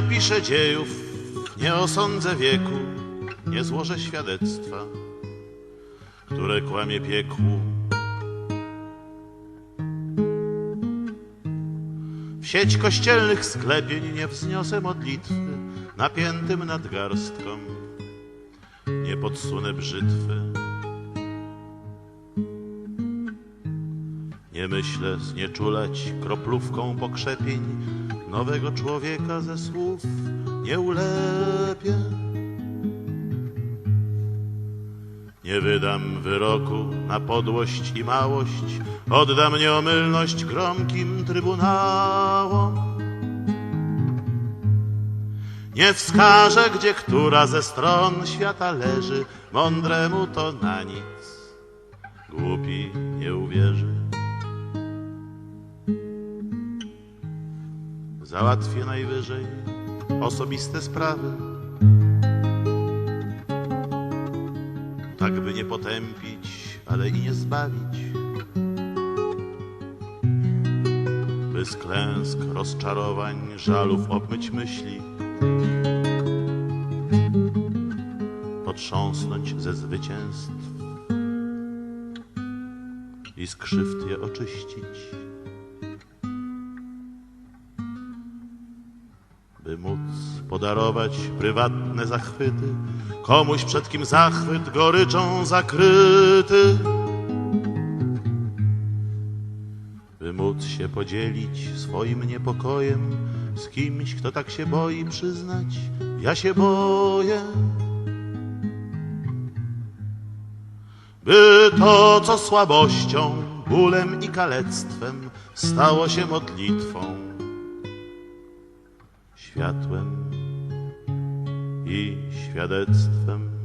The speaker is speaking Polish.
napiszę dziejów, nie osądzę wieku, nie złożę świadectwa, które kłamie piekłu. W sieć kościelnych sklepień nie wzniosę modlitwy napiętym nadgarstkom, nie podsunę brzytwy. Nie myślę znieczulać kroplówką pokrzepień nowego człowieka ze słów nie ulepię. Nie wydam wyroku na podłość i małość, oddam nieomylność gromkim trybunałom. Nie wskażę, gdzie która ze stron świata leży, mądremu to na nic, głupi Załatwię najwyżej osobiste sprawy, tak by nie potępić, ale i nie zbawić. By z klęsk, rozczarowań, żalów obmyć myśli, potrząsnąć ze zwycięstw i z je oczyścić. By móc podarować prywatne zachwyty komuś, przed kim zachwyt goryczą zakryty. By móc się podzielić swoim niepokojem z kimś, kto tak się boi przyznać, ja się boję. By to, co słabością, bólem i kalectwem stało się modlitwą światłem i świadectwem.